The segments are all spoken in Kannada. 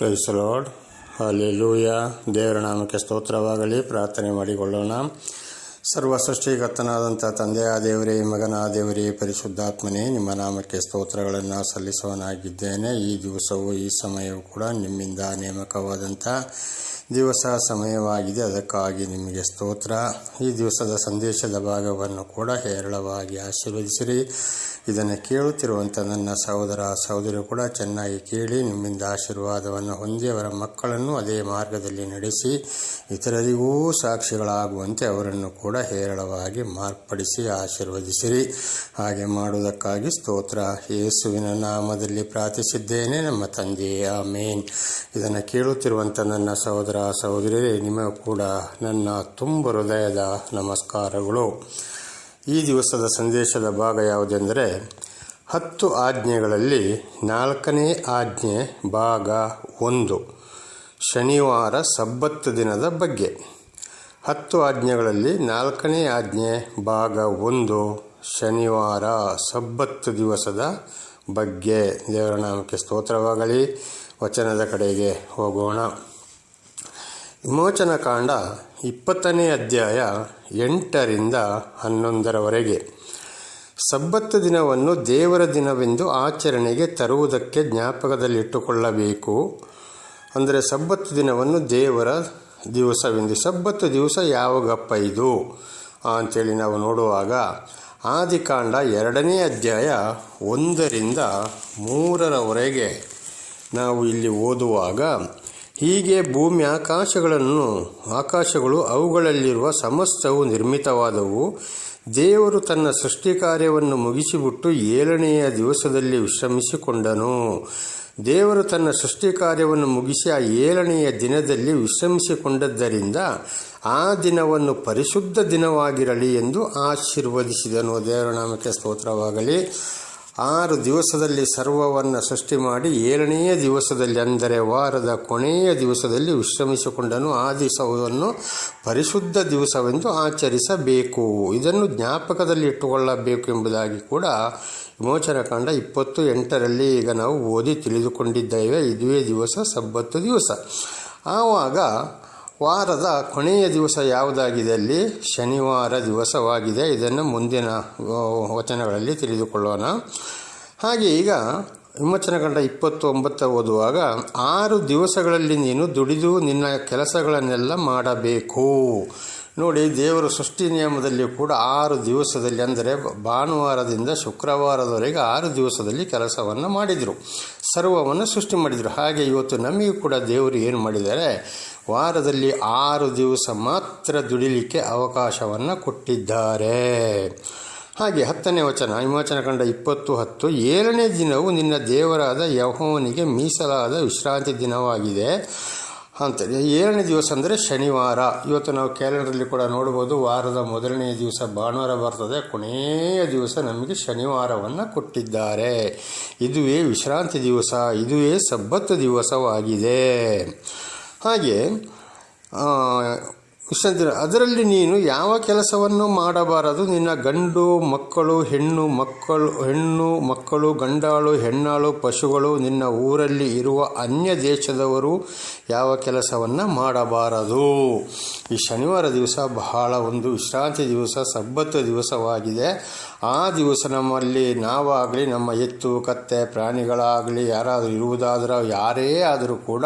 ಪ್ರೈಸ್ ಲಾರ್ಡ್ ಲೂಯ ದೇವರ ನಾಮಕ್ಕೆ ಸ್ತೋತ್ರವಾಗಲಿ. ಪ್ರಾರ್ಥನೆ ಮಾಡಿಕೊಳ್ಳೋಣ. ಸರ್ವ ಸೃಷ್ಟಿಗತನಾದಂಥ ತಂದೆಯ ದೇವರೇ, ಮಗನ ದೇವರೇ, ಪರಿಶುದ್ಧಾತ್ಮನೇ, ನಿಮ್ಮ ನಾಮಕ್ಕೆ ಸ್ತೋತ್ರಗಳನ್ನು ಸಲ್ಲಿಸುವನಾಗಿದ್ದೇನೆ ಈ ದಿವಸವು, ಈ ಸಮಯವು ಕೂಡ ನಿಮ್ಮಿಂದ ನೇಮಕವಾದಂಥ ದಿವಸ ಸಮಯವಾಗಿದೆ. ಅದಕ್ಕಾಗಿ ನಿಮಗೆ ಸ್ತೋತ್ರ. ಈ ದಿವಸದ ಸಂದೇಶದ ಭಾಗವನ್ನು ಕೂಡ ಹೇರಳವಾಗಿ ಆಶೀರ್ವದಿಸಿರಿ. ಇದನ್ನು ಕೇಳುತ್ತಿರುವಂಥ ನನ್ನ ಸಹೋದರ ಸಹೋದರಿ ಕೂಡ ಚೆನ್ನಾಗಿ ಕೇಳಿ ನಿಮ್ಮಿಂದ ಆಶೀರ್ವಾದವನ್ನು ಹೊಂದಿ ಅವರ ಮಕ್ಕಳನ್ನು ಅದೇ ಮಾರ್ಗದಲ್ಲಿ ನಡೆಸಿ, ಇತರರಿಗೂ ಸಾಕ್ಷಿಗಳಾಗುವಂತೆ ಅವರನ್ನು ಕೂಡ ಹೇರಳವಾಗಿ ಮಾರ್ಪಡಿಸಿ, ಆಶೀರ್ವದಿಸಿರಿ. ಹಾಗೆ ಮಾಡುವುದಕ್ಕಾಗಿ ಸ್ತೋತ್ರ. ಯೇಸುವಿನ ನಾಮದಲ್ಲಿ ಪ್ರಾರ್ಥಿಸಿದ್ದೇನೆ ನಮ್ಮ ತಂದೆಯ. ಮೇನ್ ಇದನ್ನು ಕೇಳುತ್ತಿರುವಂಥ ನನ್ನ ಸಹೋದರ ಸಹೋದರಿಯರೇ ನಿಮಗೂ ಕೂಡ ನನ್ನ ತುಂಬ ಹೃದಯದ ನಮಸ್ಕಾರಗಳು. ಈ ದಿವಸದ ಸಂದೇಶದ ಭಾಗ ಯಾವುದೆಂದರೆ, ಹತ್ತು ಆಜ್ಞೆಗಳಲ್ಲಿ ನಾಲ್ಕನೇ ಆಜ್ಞೆ ಭಾಗ ಒಂದು, ಶನಿವಾರ ಸಬ್ಬತ್ತು ದಿನದ ಬಗ್ಗೆ. ಹತ್ತು ಆಜ್ಞೆಗಳಲ್ಲಿ ನಾಲ್ಕನೇ ಆಜ್ಞೆ ಭಾಗ ಒಂದು, ಶನಿವಾರ ಸಬ್ಬತ್ತು ದಿವಸದ ಬಗ್ಗೆ. ದೇವರ ನಾಮಕ್ಕೆ ಸ್ತೋತ್ರವಾಗಲಿ. ವಚನದ ಕಡೆಗೆ ಹೋಗೋಣ. ವಿಮೋಚನ ಕಾಂಡ ಇಪ್ಪತ್ತನೇ ಅಧ್ಯಾಯ ಎಂಟರಿಂದ ಹನ್ನೊಂದರವರೆಗೆ. ಸಬ್ಬತ್ತು ದಿನವನ್ನು ದೇವರ ದಿನವೆಂದು ಆಚರಣೆಗೆ ತರುವುದಕ್ಕೆ ಜ್ಞಾಪಕದಲ್ಲಿಟ್ಟುಕೊಳ್ಳಬೇಕು. ಅಂದರೆ ಸಬ್ಬತ್ತು ದಿನವನ್ನು ದೇವರ ದಿವಸವೆಂದು. ಸಬ್ಬತ್ತು ದಿವಸ ಯಾವಾಗಪ್ಪ ಇದು? ಅಂಥೇಳಿ ನಾವು ನೋಡುವಾಗ ಆದಿಕಾಂಡ ಎರಡನೇ ಅಧ್ಯಾಯ ಒಂದರಿಂದ ಮೂರರವರೆಗೆ ನಾವು ಇಲ್ಲಿ ಓದುವಾಗ ಹೀಗೆ ಭೂಮಿ ಆಕಾಶಗಳನ್ನು, ಆಕಾಶಗಳು ಅವುಗಳಲ್ಲಿರುವ ಸಮಸ್ತವು ನಿರ್ಮಿತವಾದವು. ದೇವರು ತನ್ನ ಸೃಷ್ಟಿ ಕಾರ್ಯವನ್ನು ಮುಗಿಸಿಬಿಟ್ಟು ಏಳನೆಯ ದಿವಸದಲ್ಲಿ ವಿಶ್ರಮಿಸಿಕೊಂಡನು. ದೇವರು ತನ್ನ ಸೃಷ್ಟಿ ಕಾರ್ಯವನ್ನು ಮುಗಿಸಿ ಆ ಏಳನೆಯ ದಿನದಲ್ಲಿ ವಿಶ್ರಮಿಸಿಕೊಂಡದ್ದರಿಂದ ಆ ದಿನವನ್ನು ಪರಿಶುದ್ಧ ದಿನವಾಗಿರಲಿ ಎಂದು ಆಶೀರ್ವದಿಸಿದನು. ದೇವರ ನಾಮಕ್ಕೆ ಸ್ತೋತ್ರವಾಗಲಿ. ಆರು ದಿವಸದಲ್ಲಿ ಸರ್ವವನ್ನು ಸೃಷ್ಟಿ ಮಾಡಿ ಏಳನೆಯ ದಿವಸದಲ್ಲಿ ಅಂದರೆ ವಾರದ ಕೊನೆಯ ದಿವಸದಲ್ಲಿ ವಿಶ್ರಮಿಸಿಕೊಂಡನು, ಆ ದಿವಸವನ್ನು ಪರಿಶುದ್ಧ ದಿವಸವೆಂದು ಆಚರಿಸಬೇಕು. ಇದನ್ನು ಜ್ಞಾಪಕದಲ್ಲಿ ಇಟ್ಟುಕೊಳ್ಳಬೇಕು ಎಂಬುದಾಗಿ ಕೂಡ ವಿಮೋಚನಾಕಾಂಡ ಇಪ್ಪತ್ತು ಎಂಟರಲ್ಲಿ ಈಗ ನಾವು ಓದಿ ತಿಳಿದುಕೊಂಡಿದ್ದೇವೆ. ಇದುವೇ ದಿವಸ, ಸಬ್ಬತ್ತು ದಿವಸ. ಆವಾಗ ವಾರದ ಕೊನೆಯ ದಿವಸ ಯಾವುದಾಗಿದೆ ಅಲ್ಲಿ? ಶನಿವಾರ ದಿವಸವಾಗಿದೆ. ಇದನ್ನು ಮುಂದಿನ ವಚನಗಳಲ್ಲಿ ತಿಳಿದುಕೊಳ್ಳೋಣ. ಹಾಗೆ ಈಗ ವಿಮೋಚನ ಕಂಡ ಇಪ್ಪತ್ತೊಂಬತ್ತ ಓದುವಾಗ, ಆರು ದಿವಸಗಳಲ್ಲಿ ನೀನು ದುಡಿದು ನಿನ್ನ ಕೆಲಸಗಳನ್ನೆಲ್ಲ ಮಾಡಬೇಕು. ನೋಡಿ, ದೇವರ ಸೃಷ್ಟಿ ನಿಯಮದಲ್ಲಿ ಕೂಡ ಆರು ದಿವಸದಲ್ಲಿ, ಅಂದರೆ ಭಾನುವಾರದಿಂದ ಶುಕ್ರವಾರದವರೆಗೆ ಆರು ದಿವಸದಲ್ಲಿ ಕೆಲಸವನ್ನು ಮಾಡಿದರು. ಸರ್ವವನ್ನು ಸೃಷ್ಟಿ ಮಾಡಿದರು. ಹಾಗೆ ಇವತ್ತು ನಮಗೆ ಕೂಡ ದೇವರು ಏನು ಮಾಡಿದ್ದಾರೆ? ವಾರದಲ್ಲಿ ಆರು ದಿವಸ ಮಾತ್ರ ದುಡಿಲಿಕ್ಕೆ ಅವಕಾಶವನ್ನು ಕೊಟ್ಟಿದ್ದಾರೆ. ಹಾಗೆ ಹತ್ತನೇ ವಚನ, ವಿಮೋಚನ ಕಂಡ ಇಪ್ಪತ್ತು ಹತ್ತು, ಏಳನೇ ದಿನವು ನಿನ್ನ ದೇವರಾದ ಯಹೋವನಿಗೆ ಮೀಸಲಾದ ವಿಶ್ರಾಂತಿ ದಿನವಾಗಿದೆ ಅಂತ ಏಳನೇ ದಿವಸ ಅಂದರೆ ಶನಿವಾರ. ಇವತ್ತು ನಾವು ಕ್ಯಾಲೆಂಡರಲ್ಲಿ ಕೂಡ ನೋಡ್ಬೋದು, ವಾರದ ಮೊದಲನೇ ದಿವಸ ಭಾನುವಾರ ಬರ್ತದೆ, ಕೊನೆಯ ದಿವಸ ನಮಗೆ ಶನಿವಾರವನ್ನು ಕೊಟ್ಟಿದ್ದಾರೆ. ಇದುವೇ ವಿಶ್ರಾಂತಿ ದಿವಸ, ಇದುವೇ ಸಬ್ಬತ್ತು ದಿವಸವಾಗಿದೆ. ಹಾಗೆ ವಿಶ್ರಾಂತಿ ಅದರಲ್ಲಿ ನೀನು ಯಾವ ಕೆಲಸವನ್ನು ಮಾಡಬಾರದು? ನಿನ್ನ ಗಂಡು ಮಕ್ಕಳು, ಹೆಣ್ಣು ಮಕ್ಕಳು ಹೆಣ್ಣು ಮಕ್ಕಳು, ಗಂಡಾಳು, ಹೆಣ್ಣಾಳು, ಪಶುಗಳು, ನಿನ್ನ ಊರಲ್ಲಿ ಇರುವ ಅನ್ಯ ದೇಶದವರು ಯಾವ ಕೆಲಸವನ್ನು ಮಾಡಬಾರದು? ಈ ಶನಿವಾರ ದಿವಸ ಬಹಳ ಒಂದು ವಿಶ್ರಾಂತಿ ದಿವಸ ಸಬ್ಬತ್ತು ದಿವಸವಾಗಿದೆ. ಆ ದಿವಸ ನಮ್ಮಲ್ಲಿ ನಾವಾಗಲಿ, ನಮ್ಮ ಎತ್ತು, ಕತ್ತೆ, ಪ್ರಾಣಿಗಳಾಗಲಿ, ಯಾರಾದರೂ ಇರುವುದಾದರೂ, ಯಾರೇ ಆದರೂ ಕೂಡ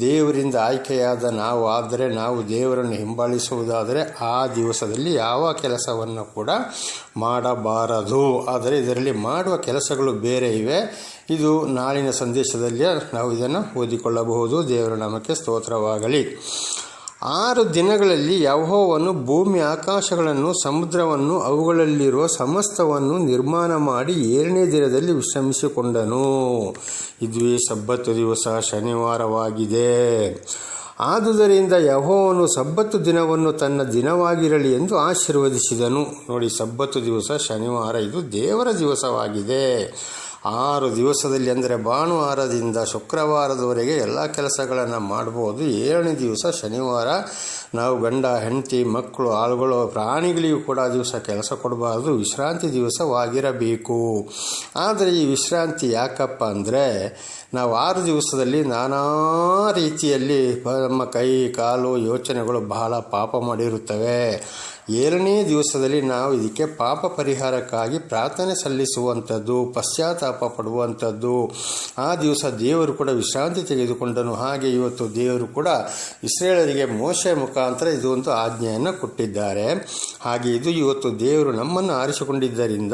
ದೇವರಿಂದ ಆಯ್ಕೆಯಾದ ನಾವು ಆದರೆ ನಾವು ದೇವರನ್ನು ಹಿಂಬಾಲಿಸುವುದಾದರೆ ಆ ದಿವಸದಲ್ಲಿ ಯಾವ ಕೆಲಸವನ್ನು ಕೂಡ ಮಾಡಬಾರದು. ಆದರೆ ಇದರಲ್ಲಿ ಮಾಡುವ ಕೆಲಸಗಳು ಬೇರೆ ಇವೆ. ಇದು ನಾಳಿನ ಸಂದೇಶದಲ್ಲಿ ನಾವು ಇದನ್ನು ಓದಿಕೊಳ್ಳಬಹುದು. ದೇವರ ನಾಮಕ್ಕೆ ಸ್ತೋತ್ರವಾಗಲಿ. ಆರು ದಿನಗಳಲ್ಲಿ ಯಹೋವನು ಭೂಮಿ ಆಕಾಶಗಳನ್ನು ಸಮುದ್ರವನ್ನು ಅವುಗಳಲ್ಲಿರುವ ಸಮಸ್ತವನ್ನು ನಿರ್ಮಾಣ ಮಾಡಿ ಏಳನೇ ದಿನದಲ್ಲಿ ವಿಶ್ರಮಿಸಿಕೊಂಡನು. ಇದುವೇ ಸಬ್ಬತ್ತು ದಿವಸ ಶನಿವಾರವಾಗಿದೆ. ಆದುದರಿಂದ ಯಹೋವನು ಸಬ್ಬತ್ತು ದಿನವನ್ನು ತನ್ನ ದಿನವಾಗಿರಲಿ ಎಂದು ಆಶೀರ್ವದಿಸಿದನು. ನೋಡಿ, ಸಬ್ಬತ್ತು ದಿವಸ ಶನಿವಾರ, ಇದು ದೇವರ ದಿವಸವಾಗಿದೆ. ಆರು ದಿವಸದಲ್ಲಿ ಅಂದರೆ ಭಾನುವಾರದಿಂದ ಶುಕ್ರವಾರದವರೆಗೆ ಎಲ್ಲ ಕೆಲಸಗಳನ್ನು ಮಾಡ್ಬೋದು. ಏಳನೇ ದಿವಸ ಶನಿವಾರ. ನಾವು ಗಂಡ, ಹೆಂಡತಿ, ಮಕ್ಕಳು, ಆಳುಗಳು, ಪ್ರಾಣಿಗಳಿಗೂ ಕೂಡ ದಿವಸ ಕೆಲಸ ಕೊಡಬಾರ್ದು. ವಿಶ್ರಾಂತಿ ದಿವಸವಾಗಿರಬೇಕು. ಆದರೆ ಈ ವಿಶ್ರಾಂತಿ ಯಾಕಪ್ಪ ಅಂದರೆ ನಾವು ಆರು ದಿವಸದಲ್ಲಿ ನಾನಾ ರೀತಿಯಲ್ಲಿ ನಮ್ಮ ಕೈ, ಕಾಲು ಯೋಚನೆಗಳು ಬಹಳ ಪಾಪ ಮಾಡಿರುತ್ತವೆ. ಏಳನೇ ದಿವಸದಲ್ಲಿ ನಾವು ಇದಕ್ಕೆ ಪಾಪ ಪರಿಹಾರಕ್ಕಾಗಿ ಪ್ರಾರ್ಥನೆ ಸಲ್ಲಿಸುವಂಥದ್ದು, ಪಶ್ಚಾತ್ತಾಪ ಪಡುವಂಥದ್ದು. ಆ ದಿವಸ ದೇವರು ಕೂಡ ವಿಶ್ರಾಂತಿ ತೆಗೆದುಕೊಂಡನು. ಹಾಗೆ ಇವತ್ತು ದೇವರು ಕೂಡ ಇಸ್ರೇಲರಿಗೆ ಮೋಶೆ ಮುಖಾಂತರ ಇದು ಒಂದು ಆಜ್ಞೆಯನ್ನು ಕೊಟ್ಟಿದ್ದಾರೆ. ಹಾಗೆ ಇದು ಇವತ್ತು ದೇವರು ನಮ್ಮನ್ನು ಆರಿಸಿಕೊಂಡಿದ್ದರಿಂದ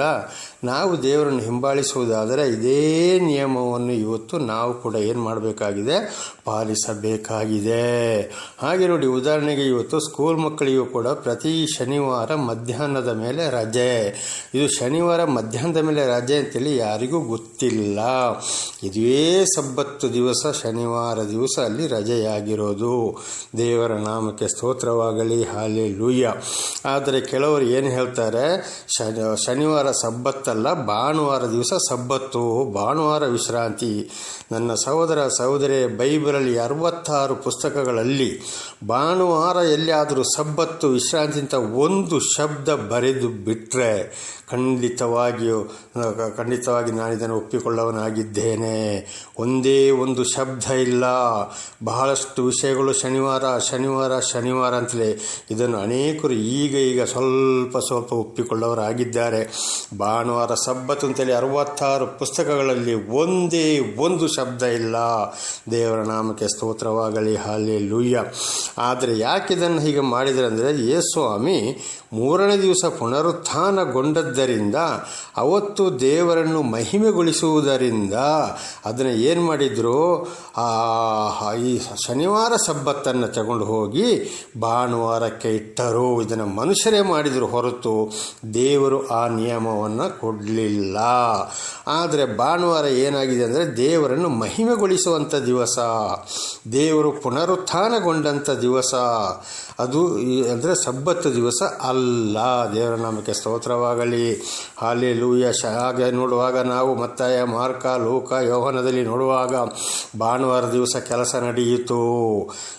ನಾವು ದೇವರನ್ನು ಹಿಂಬಾಲಿಸುವುದಾದರೆ ಇದೇ ನಿಯಮವನ್ನು ಇವತ್ತು ನಾವು ಕೂಡ ಏನು ಮಾಡಬೇಕಾಗಿದೆ? ಪಾಲಿಸಬೇಕಾಗಿದೆ. ಹಾಗೆ ನೋಡಿ, ಉದಾಹರಣೆಗೆ ಇವತ್ತು ಸ್ಕೂಲ್ ಮಕ್ಕಳಿಗೂ ಕೂಡ ಪ್ರತಿ ಶನಿವಾರ ಮಧ್ಯಾಹ್ನದ ಮೇಲೆ ರಜೆ. ಇದು ಶನಿವಾರ ಮಧ್ಯಾಹ್ನದ ಮೇಲೆ ರಜೆ ಅಂತೇಳಿ ಯಾರಿಗೂ ಗೊತ್ತಿಲ್ಲ. ಇದೇ ಸಬ್ಬತ್ತು ದಿವಸ ಶನಿವಾರ ದಿವಸ ಅಲ್ಲಿ ರಜೆಯಾಗಿರೋದು. ದೇವರ ನಾಮಕ್ಕೆ ಸ್ತೋತ್ರವಾಗಲಿ ಹಾಲೆ ಲೂಯ್ಯ ಆದರೆ ಕೆಲವರು ಏನು ಹೇಳ್ತಾರೆ? ಶನಿವಾರ ಶನಿವಾರ ಸಬ್ಬತ್ತಲ್ಲ ಭಾನುವಾರ ದಿವಸ ಸಬ್ಬತ್ತು, ಭಾನುವಾರ ವಿಶ್ರಾಂತಿ. ನನ್ನ ಸಹೋದರ ಸಹೋದರಿ, ಬೈಬಲಲ್ಲಿ ಅರವತ್ತಾರು ಪುಸ್ತಕಗಳಲ್ಲಿ ಭಾನುವಾರ ಎಲ್ಲಿಯಾದರೂ ಸಬ್ಬತ್ತು, ವಿಶ್ರಾಂತಿ ಅಂತ ಒಂದು ಶಬ್ದ ಬರೆದು ಬಿಟ್ಟರೆ ಖಂಡಿತವಾಗಿಯೂ ಖಂಡಿತವಾಗಿ ನಾನು ಇದನ್ನು ಒಪ್ಪಿಕೊಳ್ಳವನಾಗಿದ್ದೇನೆ. ಒಂದೇ ಒಂದು ಶಬ್ದ ಇಲ್ಲ. ಬಹಳಷ್ಟು ವಿಷಯಗಳು ಶನಿವಾರ ಶನಿವಾರ ಶನಿವಾರ ಅಂತಲೇ ಇದನ್ನು ಅನೇಕರು ಈಗ ಈಗ ಸ್ವಲ್ಪ ಸ್ವಲ್ಪ ಒಪ್ಪಿಕೊಳ್ಳವರಾಗಿದ್ದಾರೆ. ಭಾನುವಾರ ಸಬ್ಬತ್ತು ಅಂತೇಳಿ ಅರವತ್ತಾರು ಪುಸ್ತಕಗಳಲ್ಲಿ ಒಂದೇ ಒಂದು ಶಬ್ದ ಇಲ್ಲ. ದೇವರ ನಾಮಕ್ಕೆ ಸ್ತೋತ್ರವಾಗಲಿ ಹಾಲಿ ಲೂಯ್ಯ ಆದರೆ ಯಾಕೆ ಇದನ್ನು ಹೀಗೆ ಮಾಡಿದರೆ ಅಂದರೆ ಯೇಸ್ವಾಮಿ ಮೂರನೇ ದಿವಸ ಪುನರುತ್ಥಾನಗೊಂಡದ್ದರಿಂದ ಅವತ್ತು ದೇವರನ್ನು ಮಹಿಮೆಗೊಳಿಸುವುದರಿಂದ ಅದನ್ನು ಏನು ಮಾಡಿದರು? ಈ ಶನಿವಾರ ಸಬ್ಬತ್ತನ್ನು ತಗೊಂಡು ಹೋಗಿ ಭಾನುವಾರಕ್ಕೆ ಇಟ್ಟರು. ಇದನ್ನು ಮನುಷ್ಯರೇ ಮಾಡಿದರು ಹೊರತು ದೇವರು ಆ ನಿಯಮವನ್ನು ಕೊಡಲಿಲ್ಲ. ಆದರೆ ಭಾನುವಾರ ಏನಾಗಿದೆ ಅಂದರೆ ದೇವರನ್ನು ಮಹಿಮೆಗೊಳಿಸುವಂಥ ದಿವಸ. ದೇವರು ಪುನರುತ್ಥಾನಗೊಂಡಂಥ ದಿವಸ. ಅದು ಅಂದರೆ ಸಬ್ಬತ್ತು ದಿವಸ ಅಲ್ಲ. ದೇವರ ನಾಮಕ್ಕೆ ಸ್ತೋತ್ರವಾಗಲಿ. ಹಾಲಿ ಲೂಯ ಹಾಗೆ ನೋಡುವಾಗ ನಾವು ಮತ್ತಾಯ ಮಾರ್ಕ, ಲೋಕ, ಯೋಹನದಲ್ಲಿ ನೋಡುವಾಗ ಭಾನುವಾರ ದಿವಸ ಕೆಲಸ ನಡೆಯಿತು.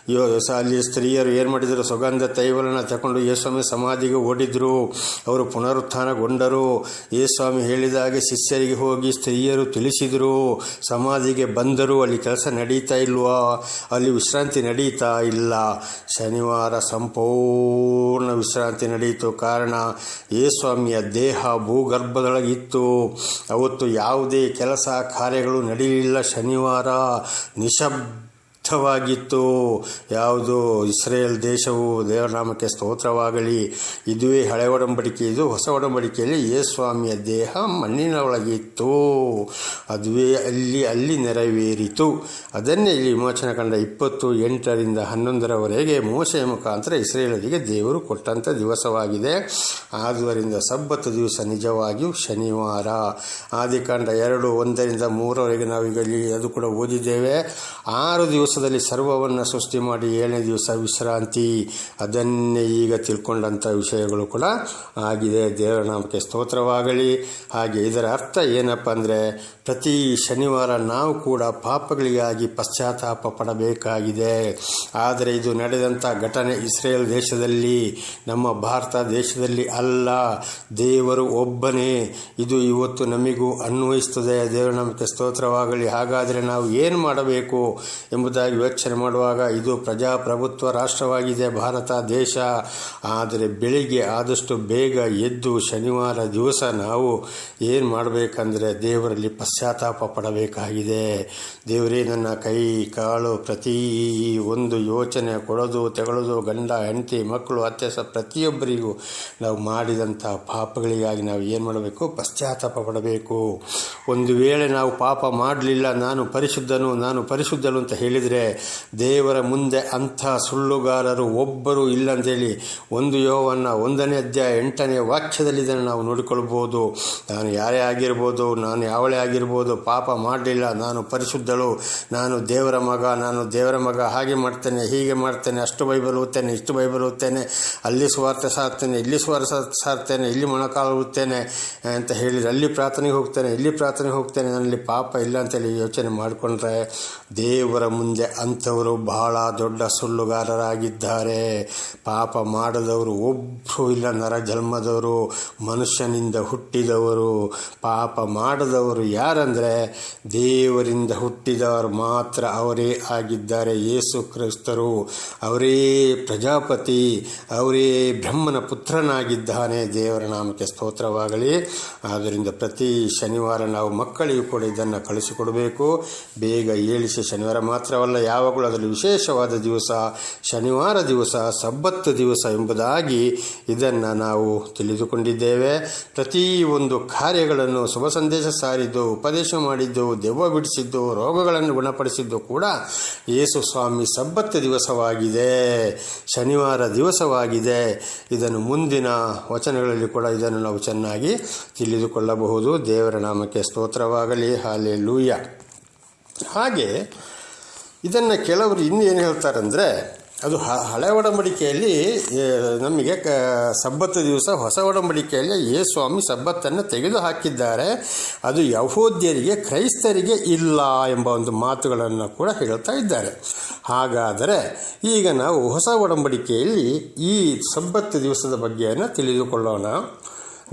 ಯೋ ಅಲ್ಲಿ ಸ್ತ್ರೀಯರು ಏನು ಮಾಡಿದರು? ಸುಗಂಧ ತೈವಲನ್ನು ತಗೊಂಡು ಯೇಸ್ವಾಮಿ ಸಮಾಧಿಗೆ ಓಡಿದ್ರು. ಅವರು ಪುನರುತ್ಥಾನಗೊಂಡರು. ಯೇಸ್ವಾಮಿ ಹೇಳಿದಾಗೆ ಶಿಷ್ಯರಿಗೆ ಹೋಗಿ ಸ್ತ್ರೀಯರು ತಿಳಿಸಿದರು. ಸಮಾಧಿಗೆ ಬಂದರು ಅಲ್ಲಿ ಕೆಲಸ ನಡೀತಾ ಇಲ್ವೋ? ಅಲ್ಲಿ ವಿಶ್ರಾಂತಿ ನಡೀತಾ ಇಲ್ಲ. ಶನಿವಾರ ಸಂಪೂರ್ಣ ವಿಶ್ರಾಂತಿ ನಡೆಯಿತು. ಕಾರಣ ಯೇಸ್ವಾಮಿಯ ದೇಹ ಭೂಗರ್ಭದೊಳಗಿತ್ತು. ಅವತ್ತು ಯಾವುದೇ ಕೆಲಸ ಕಾರ್ಯಗಳು ನಡೆಯಲಿಲ್ಲ ಶನಿವಾರ. ನಿಶಬ್ದವಾಗಿತ್ತು ಯಾವುದು? ಇಸ್ರೇಲ್ ದೇಶವು ದೇವನಾಮಕ್ಕೆ ಸ್ತೋತ್ರವಾಗಲಿ. ಇದುವೇ ಹಳೆ ಒಡಂಬಡಿಕೆ, ಇದು ಹೊಸ ಒಡಂಬಡಿಕೆಯಲ್ಲಿ ಯೇಸ್ವಾಮಿಯ ದೇಹ ಮಣ್ಣಿನ ಒಳಗಿತ್ತು ಅದುವೇ ಅಲ್ಲಿ ಅಲ್ಲಿ ನೆರವೇರಿತು. ಅದನ್ನೇ ಇಲ್ಲಿ ವಿಮೋಚನ ಕಂಡ ಇಪ್ಪತ್ತು ಎಂಟರಿಂದ ಹನ್ನೊಂದರವರೆಗೆ ಮೋಸೆಯ ಮುಖಾಂತರ ಇಸ್ರೇಲರಿಗೆ ದೇವರು ಕೊಟ್ಟಂಥ ದಿವಸವಾಗಿದೆ. ಆದುದರಿಂದ ಸಬ್ಬತ್ತು ದಿವಸ ನಿಜವಾಗಿಯೂ ಶನಿವಾರ. ಆದಿಕಾಂಡ ಎರಡು ಒಂದರಿಂದ ಮೂರವರೆಗೆ ನಾವೀಗ ಅದು ಕೂಡ ಓದಿದ್ದೇವೆ. ಆರು ದಿವಸದಲ್ಲಿ ಸರ್ವವನ್ನು ಸೃಷ್ಟಿ ಮಾಡಿ ಏಳನೇ ದಿವಸ ವಿಶ್ರಾಂತಿ, ಅದನ್ನೇ ಈಗ ತಿಳ್ಕೊಂಡಂಥ ವಿಷಯಗಳು ಕೂಡ ಆಗಿದೆ. ದೇವರ ನಾಮಕ್ಕೆ ಸ್ತೋತ್ರವಾಗಲಿ. ಹಾಗೆ ಇದರ ಅರ್ಥ ಏನಪ್ಪ ಅಂದರೆ, ಪ್ರತಿ ಶನಿವಾರ ನಾವು ಕೂಡ ಪಾಪಗಳಿಗಾಗಿ ಪಶ್ಚಾತ್ತಾಪ ಪಡಬೇಕಾಗಿದೆ. ಆದರೆ ಇದು ನಡೆದಂಥ ಘಟನೆ ಇಸ್ರೇಲ್ ದೇಶದಲ್ಲಿ, ನಮ್ಮ ಭಾರತ ದೇಶದಲ್ಲಿ ಅಲ್ಲ. ದೇವರು ಒಬ್ಬನೇ. ಇದು ಇವತ್ತು ನಮಗೂ ಅನ್ವಯಿಸ್ತದೆ ದೇವರ ನಮಗೆ ಸ್ತೋತ್ರವಾಗಲಿ. ಹಾಗಾದರೆ ನಾವು ಏನು ಮಾಡಬೇಕು ಎಂಬುದಾಗಿ ಯೋಚನೆ ಮಾಡುವಾಗ ಇದು ಪ್ರಜಾಪ್ರಭುತ್ವ ರಾಷ್ಟ್ರವಾಗಿದೆ, ಭಾರತ ದೇಶ. ಆದರೆ ಬೆಳಿಗ್ಗೆ ಆದಷ್ಟು ಬೇಗ ಎದ್ದು ಶನಿವಾರ ದಿವಸ ನಾವು ಏನು ಮಾಡಬೇಕಂದ್ರೆ ದೇವರಲ್ಲಿ ಪಶ್ಚಾತ್ತಾಪ ಪಡಬೇಕಾಗಿದೆ. ದೇವರೇ, ನನ್ನ ಕೈ ಕಾಳು ಪ್ರತಿ ಒಂದು ಯೋಚನೆ ಕೊಡೋದು ತೆಗೊಳ್ಳೋದು ಗಂಡ, ಹೆಂಡತಿ, ಮಕ್ಕಳು, ಅತ್ತೆ, ಸ, ಪ್ರತಿಯೊಬ್ಬರಿಗೂ ನಾವು ಮಾಡಿದಂಥ ಪಾಪಗಳಿಗಾಗಿ ನಾವು ಏನು ಮಾಡಬೇಕು? ಪಶ್ಚಾತ್ತಾಪ ಪಡಬೇಕು. ಒಂದು ವೇಳೆ ನಾವು ಪಾಪ ಮಾಡಲಿಲ್ಲ, ನಾನು ಪರಿಶುದ್ಧನು ನಾನು ಪರಿಶುದ್ಧನು ಅಂತ ಹೇಳಿದರೆ ದೇವರ ಮುಂದೆ ಅಂಥ ಸುಳ್ಳುಗಾರರು ಒಬ್ಬರು ಇಲ್ಲ ಅಂತೇಳಿ ಒಂದು ಯೋವನ್ನು ಒಂದನೇ ಅಧ್ಯಾಯ ಎಂಟನೇ ವಾಕ್ಯದಲ್ಲಿ ಇದನ್ನು ನಾವು ನೋಡಿಕೊಳ್ಬೋದು. ನಾನು ಯಾರೇ ಆಗಿರ್ಬೋದು, ನಾನು ಯಾವಳೇ ಆಗಿರ್ಬೋದು, ಪಾಪ ಮಾಡಲಿಲ್ಲ, ನಾನು ಪರಿಶುದ್ಧಳು, ನಾನು ದೇವರ ಮಗ, ನಾನು ದೇವರ ಮಗ ಹಾಗೆ ಮಾಡ್ತೇನೆ, ಹೀಗೆ ಮಾಡ್ತೇನೆ, ಅಷ್ಟು ಬೈಬಲ್ ಓದ್ತೇನೆ, ಇಷ್ಟು ಬೈಬಲ್ ಓದ್ತೇನೆ, ಅಲ್ಲಿ ಸ್ವಾರ್ಥ ಸಾರ್ತೇನೆ, ಇಲ್ಲಿ ಸ್ವಾರ್ಥ ಸಾರ್ತೇನೆ, ಇಲ್ಲಿ ಮೊಣಕಾಲು ಓದ್ತೇನೆ ಅಂತ ಹೇಳಿದರೆ ಅಲ್ಲಿ ಪ್ರಾರ್ಥನೆಗೆ ಹೋಗ್ತೇನೆ, ಇಲ್ಲಿ ಪ್ರಾರ್ಥನೆಗೆ ಹೋಗ್ತೇನೆ, ನನ್ನಲ್ಲಿ ಪಾಪ ಇಲ್ಲ ಅಂತೇಳಿ ಯೋಚನೆ ಮಾಡಿಕೊಂಡ್ರೆ ದೇವರ ಮುಂದೆ ಮುಂದೆ ಅಂಥವರು ಬಹಳ ದೊಡ್ಡ ಸುಳ್ಳುಗಾರರಾಗಿದ್ದಾರೆ. ಪಾಪ ಮಾಡದವರು ಒಬ್ಬರು ಇಲ್ಲ, ನರ ಜನ್ಮದವರು, ಮನುಷ್ಯನಿಂದ ಹುಟ್ಟಿದವರು. ಪಾಪ ಮಾಡದವರು ಯಾರಂದರೆ, ದೇವರಿಂದ ಹುಟ್ಟಿದವರು ಮಾತ್ರ ಅವರೇ ಆಗಿದ್ದಾರೆ. ಯೇಸು ಕ್ರಿಸ್ತರು ಅವರೇ ಪ್ರಜಾಪತಿ, ಅವರೇ ಬ್ರಹ್ಮನ ಪುತ್ರನಾಗಿದ್ದಾನೆ. ದೇವರ ನಾಮಕ್ಕೆ ಸ್ತೋತ್ರವಾಗಲಿ. ಆದ್ದರಿಂದ ಪ್ರತಿ ಶನಿವಾರ ನಾವು ಮಕ್ಕಳಿಗೂ ಕೂಡ ಇದನ್ನು ಕಳಿಸಿಕೊಡಬೇಕು. ಬೇಗ ಏಳಿಸಿ ಶನಿವಾರ ಮಾತ್ರವಲ್ಲ ಯಾವಾಗಲೂ ಅದರಲ್ಲಿ ವಿಶೇಷವಾದ ದಿವಸ, ಶನಿವಾರ ದಿವಸ ಸಬ್ಬತ್ತು ದಿವಸ ಎಂಬುದಾಗಿ ಇದನ್ನು ನಾವು ತಿಳಿದುಕೊಂಡಿದ್ದೇವೆ. ಪ್ರತಿ ಒಂದು ಕಾರ್ಯಗಳನ್ನು ಶುಭ ಸಂದೇಶ ಸಾರಿದ್ದು, ಉಪದೇಶ ಮಾಡಿದ್ದು, ದೆವ್ವ ಬಿಡಿಸಿದ್ದು, ರೋಗಗಳನ್ನು ಗುಣಪಡಿಸಿದ್ದು ಕೂಡ ಯೇಸು ಸ್ವಾಮಿ ಸಬ್ಬತ್ತು ದಿವಸವಾಗಿದೆ. ಶನಿವಾರ ದಿವಸವಾಗಿದೆ. ಇದನ್ನು ಮುಂದಿನ ವಚನಗಳಲ್ಲಿ ಕೂಡ ಇದನ್ನು ನಾವು ಚೆನ್ನಾಗಿ ತಿಳಿದುಕೊಳ್ಳಬಹುದು. ದೇವರ ನಾಮಕ್ಕೆ ಸ್ತೋತ್ರವಾಗಲಿ. ಹಾಲೆ ಲೂಯ ಹಾಗೆ ಇದನ್ನು ಕೆಲವರು ಇನ್ನೂ ಏನು ಹೇಳ್ತಾರಂದರೆ, ಅದು ಹ, ಹಳೆ ಒಡಂಬಡಿಕೆಯಲ್ಲಿ ನಮಗೆ ಕ ಸಬ್ಬತ್ತು ದಿವಸ ಹೊಸ ಒಡಂಬಡಿಕೆಯಲ್ಲಿ ಯೇಸು ಸ್ವಾಮಿ ಸಬ್ಬತ್ತನ್ನು ತೆಗೆದು ಹಾಕಿದ್ದಾರೆ ಅದು ಯಹೋದ್ಯರಿಗೆ, ಕ್ರೈಸ್ತರಿಗೆ ಇಲ್ಲ ಎಂಬ ಒಂದು ಮಾತುಗಳನ್ನು ಕೂಡ ಹೇಳ್ತಾ ಇದ್ದಾರೆ. ಹಾಗಾದರೆ ಈಗ ನಾವು ಹೊಸ ಒಡಂಬಡಿಕೆಯಲ್ಲಿ ಈ ಸಬ್ಬತ್ತು ದಿವಸದ ಬಗ್ಗೆಯನ್ನು ತಿಳಿದುಕೊಳ್ಳೋಣ.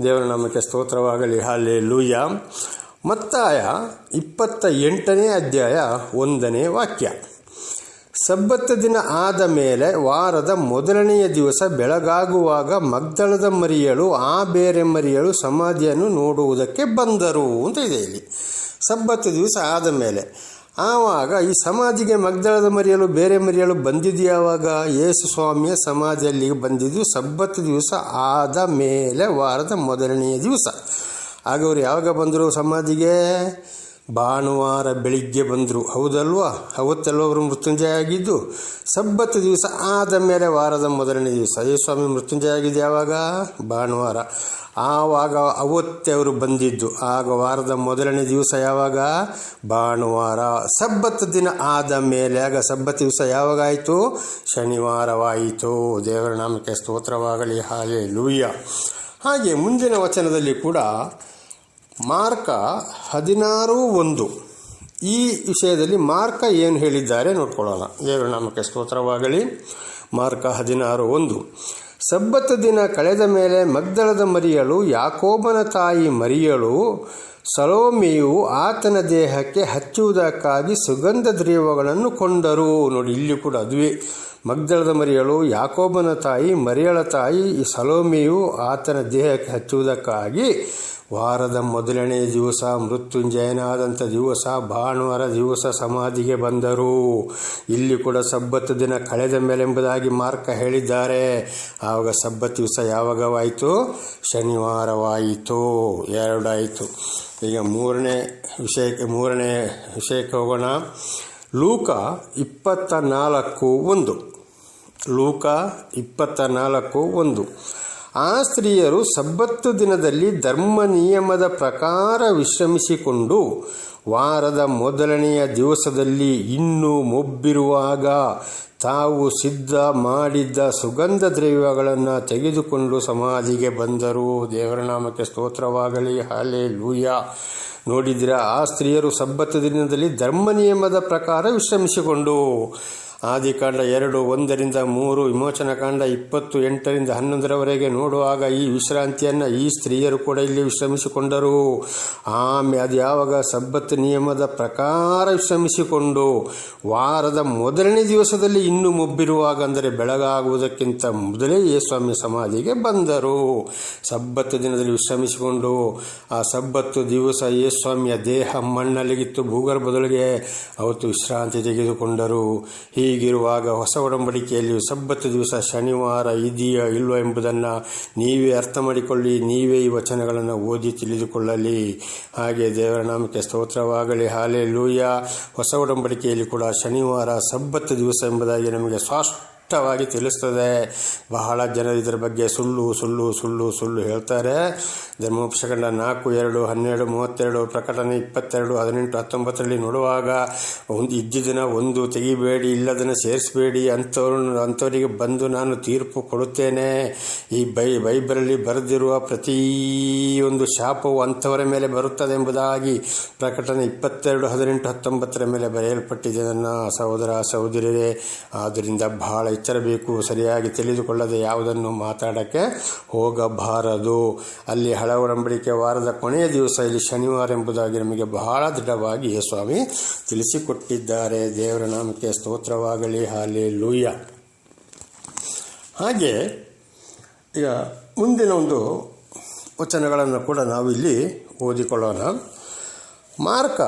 ದೇವರ ನಾಮಕ್ಕೆ ಸ್ತೋತ್ರವಾಗಲಿ ಹಾಲೆ ಲೂಯ ಮತ್ತಾಯ ಇಪ್ಪತ್ತ ಎಂಟನೇ ಅಧ್ಯಾಯ ಒಂದನೇ ವಾಕ್ಯ. ಸಬ್ಬತ್ತ ದಿನ ಆದ ಮೇಲೆ ವಾರದ ಮೊದಲನೆಯ ದಿವಸ ಬೆಳಗಾಗುವಾಗ ಮಗ್ದಳದ ಮರಿಯಳು ಆ ಬೇರೆ ಮರಿಯಳು ಸಮಾಧಿಯನ್ನು ನೋಡುವುದಕ್ಕೆ ಬಂದರು ಅಂತ ಇದೆ ಇಲ್ಲಿ. ಸಬ್ಬತ್ತು ದಿವಸ ಆದ ಮೇಲೆ. ಆವಾಗ ಈ ಸಮಾಧಿಗೆ ಮಗ್ದಳದ ಮರಿಯಲು ಬೇರೆ ಮರಿಯಲು ಬಂದಿದೆಯಾವಾಗ ಯಾವಾಗ ಯೇಸು ಸ್ವಾಮಿಯ ಸಮಾಧಿಯಲ್ಲಿ ಬಂದಿದ್ದು ಸಬ್ಬತ್ತು ದಿವಸ ಆದ ಮೇಲೆ ವಾರದ ಮೊದಲನೆಯ ದಿವಸ. ಆಗ ಅವರು ಯಾವಾಗ ಬಂದರು ಸಮಾಧಿಗೆ? ಭಾನುವಾರ ಬೆಳಿಗ್ಗೆ ಬಂದರು. ಹೌದಲ್ವಾ? ಅವತ್ತೆಲ್ಲ ಅವರು ಮೃತ್ಯುಂಜಯ ಆಗಿದ್ದು ಸಬ್ಬತ್ತು ದಿವಸ ಆದ ಮೇಲೆ ವಾರದ ಮೊದಲನೇ ದಿವಸ. ಸ್ವಾಮಿ ಮೃತ್ಯುಂಜಯ ಆಗಿದ್ದು ಯಾವಾಗ? ಭಾನುವಾರ. ಆವಾಗ ಅವತ್ತೇ ಅವರು ಬಂದಿದ್ದು. ಆಗ ವಾರದ ಮೊದಲನೇ ದಿವಸ ಯಾವಾಗ? ಭಾನುವಾರ. ಸಬ್ಬತ್ತು ದಿನ ಆದ ಮೇಲೆ, ಆಗ ಸಬ್ಬತ್ ದಿವಸ ಯಾವಾಗ ಆಯಿತು ಶನಿವಾರವಾಯಿತು. ದೇವರ ನಾಮಕ್ಕೆ ಸ್ತೋತ್ರವಾಗಲಿ. ಹಾಗೆ ಲೂಯ್ಯ ಹಾಗೆ ಮುಂದಿನ ವಚನದಲ್ಲಿ ಕೂಡ ಮಾರ್ಕ ಹದಿನಾರು ಒಂದು. ಈ ವಿಷಯದಲ್ಲಿ ಮಾರ್ಕ ಏನು ಹೇಳಿದ್ದಾರೆ ನೋಡ್ಕೊಳ್ಳೋಣ. ದೇವರ ನಾಮಕ್ಕೆ ಸ್ತೋತ್ರವಾಗಲಿ. ಮಾರ್ಕ ಹದಿನಾರು ಒಂದು. ಸಬ್ಬತ್ತ ದಿನ ಕಳೆದ ಮೇಲೆ ಮಗ್ದಳದ ಮರಿಯಳು, ಯಾಕೋಬನ ತಾಯಿ ಮರಿಯಳು, ಸಲೋಮಿಯು ಆತನ ದೇಹಕ್ಕೆ ಹಚ್ಚುವುದಕ್ಕಾಗಿ ಸುಗಂಧ ದ್ರವ್ಯಗಳನ್ನು ಕೊಂಡರು. ನೋಡಿ, ಇಲ್ಲಿ ಕೂಡ ಅದುವೇ ಮಗ್ದಳದ ಮರಿಯಳು ಯಾಕೋಬನ ತಾಯಿ ಮರಿಯಳ ತಾಯಿ ಈ ಸಲೋಮಿಯು ಆತನ ದೇಹಕ್ಕೆ ಹಚ್ಚುವುದಕ್ಕಾಗಿ ವಾರದ ಮೊದಲನೇ ದಿವಸ ಮೃತ್ಯುಂಜಯನಾದಂಥ ದಿವಸ ಭಾನುವಾರ ದಿವಸ ಸಮಾಧಿಗೆ ಬಂದರು. ಇಲ್ಲಿ ಕೂಡ ಸಬ್ಬತ್ತು ದಿನ ಕಳೆದ ಮೇಲೆಂಬುದಾಗಿ ಮಾರ್ಕ ಹೇಳಿದ್ದಾರೆ. ಆವಾಗ ಸಬ್ಬತ್ ದಿವಸ ಯಾವಾಗವಾಯಿತು? ಶನಿವಾರವಾಯಿತು. ಎರಡಾಯಿತು. ಈಗ ಮೂರನೇ ವಿಷಯಕ್ಕೆ ಮೂರನೇ ವಿಷಯಕ್ಕೆ ಹೋಗೋಣ. ಲೂಕ ಇಪ್ಪತ್ತ ನಾಲ್ಕು ಒಂದು. ಲೂಕ ಇಪ್ಪತ್ತ ನಾಲ್ಕು ಒಂದು. ಆ ಸ್ತ್ರೀಯರು ಸಬ್ಬತ್ತು ದಿನದಲ್ಲಿ ಧರ್ಮ ನಿಯಮದ ಪ್ರಕಾರ ವಿಶ್ರಮಿಸಿಕೊಂಡು ವಾರದ ಮೊದಲನೆಯ ದಿವಸದಲ್ಲಿ ಇನ್ನೂ ಮೊಬ್ಬಿರುವಾಗ ತಾವು ಸಿದ್ಧ ಮಾಡಿದ್ದ ಸುಗಂಧ ದ್ರವ್ಯಗಳನ್ನು ತೆಗೆದುಕೊಂಡು ಸಮಾಧಿಗೆ ಬಂದರು. ದೇವರ ನಾಮಕ್ಕೆ ಸ್ತೋತ್ರವಾಗಲಿ. ಹಾಲೆ ಲೂಯ ನೋಡಿದಿರ ಆ ಸ್ತ್ರೀಯರು ಸಬ್ಬತ್ತ ದಿನದಲ್ಲಿ ಧರ್ಮ ನಿಯಮದ ಪ್ರಕಾರ ವಿಶ್ರಮಿಸಿಕೊಂಡು ಆದಿಕಾಂಡ ಎರಡು, ಒಂದರಿಂದ ಮೂರು ವಿಮೋಚನಕಾಂಡ ಇಪ್ಪತ್ತು, ಎಂಟರಿಂದ ಹನ್ನೊಂದರವರೆಗೆ ನೋಡುವಾಗ ಈ ವಿಶ್ರಾಂತಿಯನ್ನು ಈ ಸ್ತ್ರೀಯರು ಕೂಡ ಇಲ್ಲಿ ವಿಶ್ರಮಿಸಿಕೊಂಡರು. ಆಮೇಲೆ ಅದು ಯಾವಾಗ ಸಬ್ಬತ್ತು ನಿಯಮದ ಪ್ರಕಾರ ವಿಶ್ರಮಿಸಿಕೊಂಡು ವಾರದ ಮೊದಲನೇ ದಿವಸದಲ್ಲಿ ಇನ್ನೂ ಮೊಬ್ಬಿರುವಾಗ ಅಂದರೆ ಬೆಳಗಾಗುವುದಕ್ಕಿಂತ ಮೊದಲೇ ಯೇಸ್ವಾಮಿ ಸಮಾಧಿಗೆ ಬಂದರು. ಸಬ್ಬತ್ತು ದಿನದಲ್ಲಿ ವಿಶ್ರಮಿಸಿಕೊಂಡು ಆ ಸಬ್ಬತ್ತು ದಿವಸ ಯೇಸ್ವಾಮಿಯ ದೇಹ ಮಣ್ಣಲ್ಲಿಗಿತ್ತು, ಭೂಗರ್ಭದೊಳಗೆ ಅವತ್ತು ವಿಶ್ರಾಂತಿ ತೆಗೆದುಕೊಂಡರು. ಹೀಗಿರುವಾಗ ಹೊಸ ಒಡಂಬಡಿಕೆಯಲ್ಲಿ ಸಬ್ಬತ್ತು ದಿವಸ ಶನಿವಾರ ಇದೆಯೋ ಇಲ್ವೋ ಎಂಬುದನ್ನು ನೀವೇ ಅರ್ಥ ಮಾಡಿಕೊಳ್ಳಿ ನೀವೇ ಈ ವಚನಗಳನ್ನು ಓದಿ ತಿಳಿದುಕೊಳ್ಳಲಿ. ಹಾಗೆ ದೇವರ ನಾಮಕ್ಕೆ ಸ್ತೋತ್ರವಾಗಲಿ ಹಾಲೆ ಲೂಯ ಹೊಸ ಒಡಂಬಡಿಕೆಯಲ್ಲಿ ಕೂಡ ಶನಿವಾರ ಸಬ್ಬತ್ತು ದಿವಸ ಎಂಬುದಾಗಿ ನಮಗೆ ಸ್ಪಷ್ಟವಾಗಿ ತಿಳಿಸ್ತದೆ. ಬಹಳ ಜನರು ಇದರ ಬಗ್ಗೆ ಸುಳ್ಳು ಸುಳ್ಳು ಸುಳ್ಳು ಸುಳ್ಳು ಹೇಳ್ತಾರೆ. ಧರ್ಮೋಪಶಕಂಡ ನಾಲ್ಕು, ಎರಡು, ಹನ್ನೆರಡು, ಮೂವತ್ತೆರಡು, ಪ್ರಕಟಣೆ ಇಪ್ಪತ್ತೆರಡು, ಹದಿನೆಂಟು, ಹತ್ತೊಂಬತ್ತರಲ್ಲಿ ನೋಡುವಾಗ, ಒಂದು ಇದ್ದಿದ್ದನ್ನು ಒಂದು ತೆಗಿಬೇಡಿ ಇಲ್ಲದನ್ನು ಸೇರಿಸಬೇಡಿ ಅಂಥವ್ರು ಅಂಥವರಿಗೆ ಬಂದು ನಾನು ತೀರ್ಪು ಕೊಡುತ್ತೇನೆ. ಈ ಬೈ, ಬೈಬಲಲ್ಲಿ ಬರೆದಿರುವ ಪ್ರತಿಯೊಂದು ಶಾಪವು ಅಂಥವರ ಮೇಲೆ ಬರುತ್ತದೆ ಎಂಬುದಾಗಿ ಪ್ರಕಟಣೆ ಇಪ್ಪತ್ತೆರಡು, ಹದಿನೆಂಟು, ಹತ್ತೊಂಬತ್ತರ ಮೇಲೆ ಬರೆಯಲ್ಪಟ್ಟಿದೆ. ನನ್ನ ಸಹೋದರ, ಸಹೋದರಿಯರೇ, ಆದ್ದರಿಂದ ಬಹಳ ಎಚ್ಚರಬೇಕು, ಸರಿಯಾಗಿ ತಿಳಿದುಕೊಳ್ಳದೆ ಯಾವುದನ್ನು ಮಾತಾಡೋಕ್ಕೆ ಹೋಗಬಾರದು. ಅಲ್ಲಿ ಹಳ ಒಡಂಬಡಿಕೆ ವಾರದ ಕೊನೆಯ ದಿವಸ ಇಲ್ಲಿ ಶನಿವಾರ ಎಂಬುದಾಗಿ ನಮಗೆ ಬಹಳ ದೃಢವಾಗಿ ಸ್ವಾಮಿ ತಿಳಿಸಿಕೊಟ್ಟಿದ್ದಾರೆ. ದೇವರ ನಾಮಕ್ಕೆ ಸ್ತೋತ್ರವಾಗಲಿ. ಹಾಲಿ ಲೂಯ್ಯ ಹಾಗೆ ಈಗ ಮುಂದಿನ ಒಂದು ವಚನಗಳನ್ನು ಕೂಡ ನಾವಿಲ್ಲಿ ಓದಿಕೊಳ್ಳೋಣ. ಮಾರ್ಕ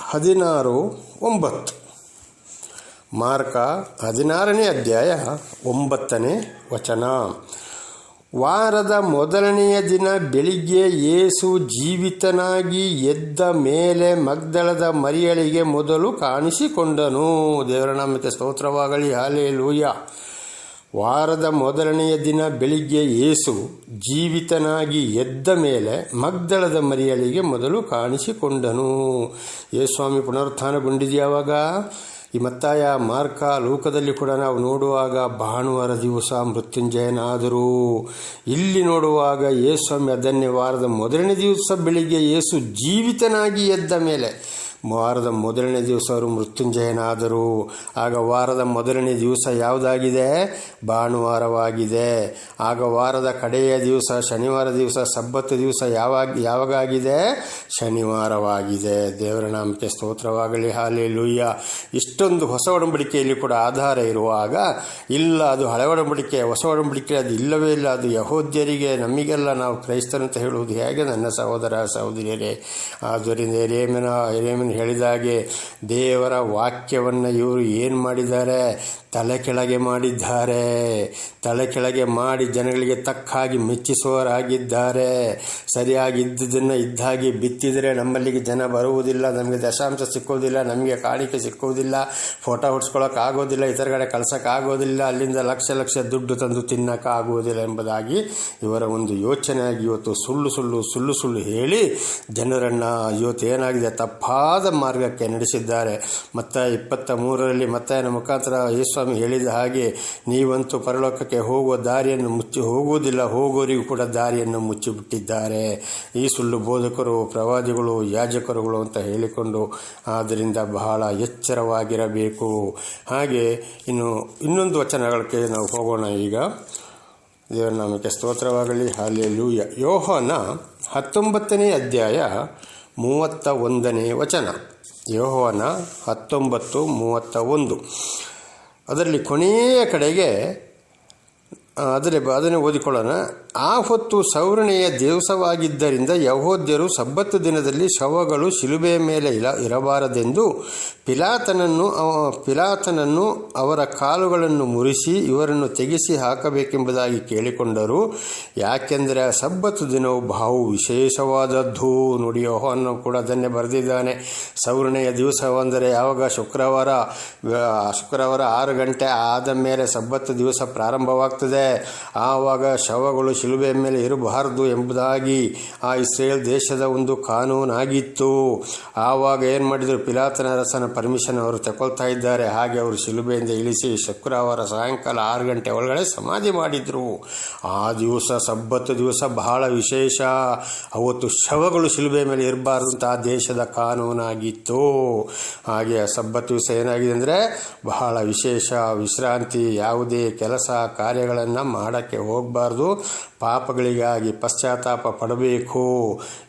ಹದಿನಾರು ಒಂಬತ್ತು. ಮಾರ್ಕ ಹದಿನಾರನೇ ಅಧ್ಯಾಯ ಒಂಬತ್ತನೇ ವಚನ. ವಾರದ ಮೊದಲನೆಯ ದಿನ ಬೆಳಿಗ್ಗೆ ಏಸು ಜೀವಿತನಾಗಿ ಎದ್ದ ಮೇಲೆ ಮಗ್ದಳದ ಮರಿಯಳಿಗೆ ಮೊದಲು ಕಾಣಿಸಿಕೊಂಡನು. ದೇವರ ನಾಮಕ್ಕೆ ಸ್ತೋತ್ರವಾಗಲಿ ಹಾಲೇ ಲೂಯ ವಾರದ ಮೊದಲನೆಯ ದಿನ ಬೆಳಿಗ್ಗೆ ಏಸು ಜೀವಿತನಾಗಿ ಎದ್ದ ಮೇಲೆ ಮಗ್ದಳದ ಮರಿಯಳಿಗೆ ಮೊದಲು ಕಾಣಿಸಿಕೊಂಡನು. ಯೇಸ್ವಾಮಿ ಪುನರುತ್ಥಾನಗೊಂಡಿದೆಯಾವಾಗ? ಈ ಮತ್ತಾಯ ಮಾರ್ಕ ಲೋಕದಲ್ಲಿ ಕೂಡ ನಾವು ನೋಡುವಾಗ ಭಾನುವಾರ ದಿವಸ ಮೃತ್ಯುಂಜಯನಾದರೂ, ಇಲ್ಲಿ ನೋಡುವಾಗ ಯೇಸ್ವಾಮಿ ಅದನ್ನೇ ವಾರದ ಮೊದಲನೇ ದಿವಸ ಬೆಳಿಗ್ಗೆ ಯೇಸು ಜೀವಿತನಾಗಿ ಎದ್ದ ಮೇಲೆ ವಾರದ ಮೊದಲನೇ ದಿವಸ ಅವರು ಮೃತ್ಯುಂಜಯನಾದರು, ಆಗ ವಾರದ ಮೊದಲನೇ ದಿವಸ ಯಾವುದಾಗಿದೆ? ಭಾನುವಾರವಾಗಿದೆ. ಆಗ ವಾರದ ಕಡೆಯ ದಿವಸ, ಶನಿವಾರ ದಿವಸ ಸಬ್ಬತ್ತು ದಿವಸ ಯಾವಾಗ, ಯಾವಾಗಾಗಿದೆ? ಶನಿವಾರವಾಗಿದೆ. ದೇವರ ನಾಮಕ್ಕೆ ಸ್ತೋತ್ರವಾಗಲಿ. ಹಾಲೆ ಲೂಯ್ಯ ಇಷ್ಟೊಂದು ಹೊಸ ಒಡಂಬಡಿಕೆಯಲ್ಲಿ ಕೂಡ ಆಧಾರ ಇರುವಾಗ, ಇಲ್ಲ, ಅದು ಹಳೆ ಒಡಂಬಡಿಕೆ, ಹೊಸ ಒಡಂಬಡಿಕೆ, ಅದು ಇಲ್ಲವೇ ಇಲ್ಲ, ಅದು ಯಹೋದ್ಯರಿಗೆ, ನಮಗೆಲ್ಲ ನಾವು ಕ್ರೈಸ್ತರಂತ ಹೇಳುವುದು ಹೇಗೆ? ನನ್ನ ಸಹೋದರ ಸಹೋದರಿಯರೇ. ಆದ್ದರಿಂದ ಎರೇಮನ ಎರೇಮನ ಹೇಳಿದಾಗೆ ದೇವರ ವಾಕ್ಯವನ್ನು ಇವರು ಏನು ಮಾಡಿದ್ದಾರೆ? ತಲೆ ಕೆಳಗೆ ಮಾಡಿದ್ದಾರೆ. ತಲೆ ಕೆಳಗೆ ಮಾಡಿ ಜನಗಳಿಗೆ ತಕ್ಕಾಗಿ ಮೆಚ್ಚಿಸುವವರಾಗಿದ್ದಾರೆ. ಸರಿಯಾಗಿ ಇದ್ದುದನ್ನು ಇದ್ದಾಗಿ ಬಿತ್ತಿದರೆ ನಮ್ಮಲ್ಲಿಗೆ ಜನ ಬರುವುದಿಲ್ಲ, ನಮಗೆ ದಶಾಂಶ ಸಿಕ್ಕುವುದಿಲ್ಲ, ನಮಗೆ ಕಾಣಿಕೆ ಸಿಕ್ಕುವುದಿಲ್ಲ, ಫೋಟೋ ಆಗೋದಿಲ್ಲ, ಇತರ ಕಡೆ ಕಳ್ಸೋಕ್ಕಾಗೋದಿಲ್ಲ ಅಲ್ಲಿಂದ ಲಕ್ಷ ಲಕ್ಷ ದುಡ್ಡು ತಂದು ತಿನ್ನೋಕ್ಕಾಗುವುದಿಲ್ಲ ಎಂಬುದಾಗಿ ಇವರ ಒಂದು ಯೋಚನೆಯಾಗಿ ಇವತ್ತು ಸುಳ್ಳು ಸುಳ್ಳು ಸುಳ್ಳು ಸುಳ್ಳು ಹೇಳಿ ಜನರನ್ನು ಇವತ್ತು ಏನಾಗಿದೆ? ತಪ್ಪಾದ ಮಾರ್ಗಕ್ಕೆ ನಡೆಸಿದ್ದಾರೆ. ಮತ್ತು ಇಪ್ಪತ್ತ ಮೂರರಲ್ಲಿ ಮತ್ತಾಯನ ಮುಖಾಂತರ ಯೇಸ್ವಾಮಿ ಹೇಳಿದ ಹಾಗೆ, ನೀವಂತೂ ಪರಲೋಕಕ್ಕೆ ಹೋಗುವ ದಾರಿಯನ್ನು ಮುಚ್ಚಿ ಹೋಗುವುದಿಲ್ಲ, ಹೋಗೋರಿಗೂ ಕೂಡ ದಾರಿಯನ್ನು ಮುಚ್ಚಿಬಿಟ್ಟಿದ್ದಾರೆ. ಈ ಸುಳ್ಳು ಬೋಧಕರು, ಪ್ರವಾದಿಗಳು, ಯಾಜಕರುಗಳು ಅಂತ ಹೇಳಿಕೊಂಡು ಆದ್ದರಿಂದ ಬಹಳ ಎಚ್ಚರವಾಗಿರಬೇಕು. ಹಾಗೆ ಇನ್ನು ಇನ್ನೊಂದು ವಚನಗಳಿಗೆ ನಾವು ಹೋಗೋಣ ಈಗ. ದೇವರ ನಾಮಕ್ಕೆ ಸ್ತೋತ್ರವಾಗಲಿ. ಹಾಲೆ ಲೂಯ ಯೋಹನ ಹತ್ತೊಂಬತ್ತನೇ ಅಧ್ಯಾಯ ಮೂವತ್ತ ಒಂದನೇ ವಚನ. ಯೋಹೋನ ಹತ್ತೊಂಬತ್ತು ಮೂವತ್ತ ಒಂದು ಅದರಲ್ಲಿ ಕೊನೆಯ ಕಡೆಗೆ ಅದರ ಅದನ್ನೇ ಓದಿಕೊಳ್ಳೋಣ. ಆ ಹೊತ್ತು ಸೌರಣೆಯ ದಿವಸವಾಗಿದ್ದರಿಂದ ಯಹೋದ್ಯರು ಸಬ್ಬತ್ತು ದಿನದಲ್ಲಿ ಶವಗಳು ಶಿಲುಬೆಯ ಮೇಲೆ ಇಲ ಇರಬಾರದೆಂದು ಪಿಲಾತನನ್ನು ಪಿಲಾತನನ್ನು ಅವರ ಕಾಲುಗಳನ್ನು ಮುರಿಸಿ ಇವರನ್ನು ತೆಗೆಸಿ ಹಾಕಬೇಕೆಂಬುದಾಗಿ ಕೇಳಿಕೊಂಡರು. ಯಾಕೆಂದರೆ ಆ ಸಬ್ಬತ್ತು ದಿನವು ಬಹು ವಿಶೇಷವಾದದ್ದು. ನೋಡಿ ಕೂಡ ಅದನ್ನೇ ಬರೆದಿದ್ದಾನೆ. ಸೌರಣೆಯ ದಿವಸವೆಂದರೆ ಯಾವಾಗ? ಶುಕ್ರವಾರ. ಶುಕ್ರವಾರ ಆರು ಗಂಟೆ ಆದ ಮೇಲೆ ಸಬ್ಬತ್ತು ದಿವಸ ಪ್ರಾರಂಭವಾಗ್ತದೆ. ಆವಾಗ ಶವಗಳು ಶಿಲುಬೆಯ ಮೇಲೆ ಇರಬಾರದು ಎಂಬುದಾಗಿ ಆ ಇಸ್ರೇಲ್ ದೇಶದ ಒಂದು ಕಾನೂನಾಗಿತ್ತು. ಆವಾಗ ಏನು ಮಾಡಿದರು? ಪಿಲಾತನ ಅರಸನ ಪರ್ಮಿಷನ್ ಅವರು ತಗೊಳ್ತಾ ಇದ್ದಾರೆ. ಹಾಗೆ ಅವರು ಶಿಲುಬೆಯಿಂದ ಇಳಿಸಿ ಶುಕ್ರವಾರ ಸಾಯಂಕಾಲ ಆರು ಗಂಟೆ ಒಳಗಡೆ ಸಮಾಧಿ ಮಾಡಿದರು. ಆ ದಿವಸ ಸಬ್ಬತ್ತು ದಿವಸ ಬಹಳ ವಿಶೇಷ. ಅವತ್ತು ಶವಗಳು ಶಿಲುಬೆ ಮೇಲೆ ಇರಬಾರ್ದು ಅಂತ ಆ ದೇಶದ ಕಾನೂನಾಗಿತ್ತು. ಹಾಗೆ ಆ ಸಬ್ಬತ್ತು ದಿವಸ ಏನಾಗಿದೆ ಅಂದರೆ ಬಹಳ ವಿಶೇಷ. ವಿಶ್ರಾಂತಿ, ಯಾವುದೇ ಕೆಲಸ ಕಾರ್ಯಗಳನ್ನು ಮಾಡೋಕ್ಕೆ ಹೋಗಬಾರ್ದು. ಪಾಪಗಳಿಗಾಗಿ ಪಶ್ಚಾತ್ತಾಪ ಪಡಬೇಕು.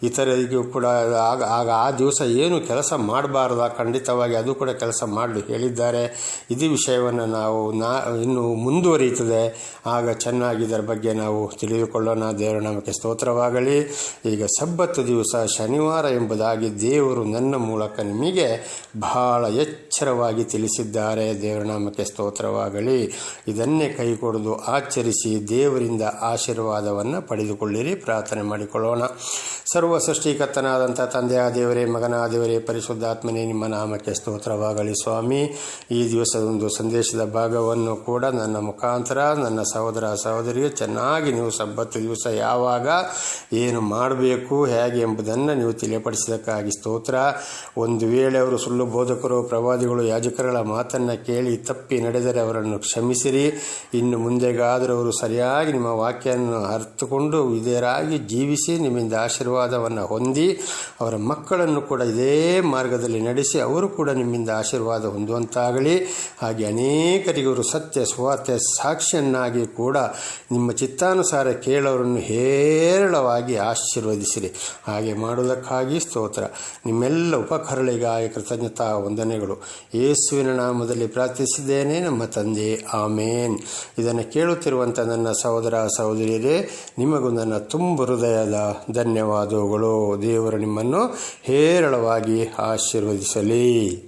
ಇತರರಿಗೂ ಕೂಡ ಆಗ ಆಗ ಆ ದಿವಸ ಏನು ಕೆಲಸ ಮಾಡಬಾರ್ದು. ಖಂಡಿತವಾಗಿ ಅದು ಕೂಡ ಕೆಲಸ ಮಾಡಲು ಹೇಳಿದ್ದಾರೆ. ಇದು ವಿಷಯವನ್ನು ನಾವು ನಾ, ಇನ್ನು ಮುಂದುವರಿಯುತ್ತದೆ. ಆಗ ಚೆನ್ನಾಗಿ ಇದರ ಬಗ್ಗೆ ನಾವು ತಿಳಿದುಕೊಳ್ಳೋಣ. ದೇವರ ನಾಮಕ್ಕೆ ಸ್ತೋತ್ರವಾಗಲಿ. ಈಗ ಸಬ್ಬತ್ತು ದಿವಸ ಶನಿವಾರ ಎಂಬುದಾಗಿ ದೇವರು ನನ್ನ ಮೂಲಕ ನಿಮಗೆ ಬಹಳ ಎಚ್ಚರವಾಗಿ ತಿಳಿಸಿದ್ದಾರೆ. ದೇವರ ನಾಮಕ್ಕೆ ಸ್ತೋತ್ರವಾಗಲಿ. ಇದನ್ನೇ ಕೈಕೊಡದು ಆಚರಿಸಿ ದೇವರಿಂದ ಆಶೀರ್ವಾದ ಆಶೀರ್ವಾದವನ್ನು ಪಡೆದುಕೊಳ್ಳಿರಿ, ಪ್ರಾರ್ಥನೆ ಮಾಡಿಕೊಳ್ಳೋಣ. ಸರ್ವ ಸೃಷ್ಟಿಕರ್ತನಾದಂಥ ತಂದೆಯ ದೇವರೇ ಮಗನ ದೇವರೇ ಪರಿಶುದ್ಧಾತ್ಮನೇ, ನಿಮ್ಮ ನಾಮಕ್ಕೆ ಸ್ತೋತ್ರವಾಗಲಿ ಸ್ವಾಮಿ. ಈ ದಿವಸದೊಂದು ಸಂದೇಶದ ಭಾಗವನ್ನು ಕೂಡ ನನ್ನ ಮುಖಾಂತರ, ನನ್ನ ಸಹೋದರ ಸಹೋದರಿಗೆ ಚೆನ್ನಾಗಿ ನೀವು ಸಬ್ಬತ್ತು ದಿವಸ ಯಾವಾಗ ಏನು ಮಾಡಬೇಕು, ಹೇಗೆ ಎಂಬುದನ್ನು ನೀವು ತಿಳಿಯಪಡಿಸಿದ್ದಕ್ಕಾಗಿ ಸ್ತೋತ್ರ. ಒಂದು ವೇಳೆ ಅವರು ಸುಳ್ಳು ಬೋಧಕರು, ಪ್ರವಾದಿಗಳು, ಯಾಜಕರುಗಳ ಮಾತನ್ನು ಕೇಳಿ ತಪ್ಪಿ ನಡೆದರೆ ಅವರನ್ನು ಕ್ಷಮಿಸಿರಿ. ಇನ್ನು ಮುಂದೆಗಾದರೂ ಅವರು ಸರಿಯಾಗಿ ನಿಮ್ಮ ವಾಕ್ಯವನ್ನು ಅರ್ಥಕೊಂಡು ವಿಧೇಯರಾಗಿ ಜೀವಿಸಿ ನಿಮ್ಮಿಂದ ಆಶೀರ್ವಾದವನ್ನು ಹೊಂದಿ ಅವರ ಮಕ್ಕಳನ್ನು ಕೂಡ ಇದೇ ಮಾರ್ಗದಲ್ಲಿ ನಡೆಸಿ ಅವರು ಕೂಡ ನಿಮ್ಮಿಂದ ಆಶೀರ್ವಾದ ಹೊಂದುವಂತಾಗಲಿ. ಹಾಗೆ ಅನೇಕರಿಗೆ ಅವರು ಸತ್ಯ ಸ್ವಾರ್ಥ ಸಾಕ್ಷಿಯನ್ನಾಗಿ ಕೂಡ ನಿಮ್ಮ ಚಿತ್ತಾನುಸಾರ ಕೇಳೋರನ್ನು ಹೇರಳವಾಗಿ ಆಶೀರ್ವದಿಸಿರಿ. ಹಾಗೆ ಮಾಡುವುದಕ್ಕಾಗಿ ಸ್ತೋತ್ರ. ನಿಮ್ಮೆಲ್ಲ ಉಪಕರಳಿಗಾಗಿ ಕೃತಜ್ಞತಾ ವಂದನೆಗಳು. ಯೇಸುವಿನ ನಾಮದಲ್ಲಿ ಪ್ರಾರ್ಥಿಸಿದ್ದೇನೆ ನಮ್ಮ ತಂದೆ. ಆಮೇನ್. ಇದನ್ನು ಕೇಳುತ್ತಿರುವಂಥ ನನ್ನ ಸಹೋದರ ಸಹೋದರಿಯರೇ ನಿಮಗೂ ನನ್ನ ತುಂಬ ಹೃದಯದ ಧನ್ಯವಾದಗಳು. ದೇವರು ನಿಮ್ಮನ್ನು ಹೇರಳವಾಗಿ ಆಶೀರ್ವದಿಸಲಿ.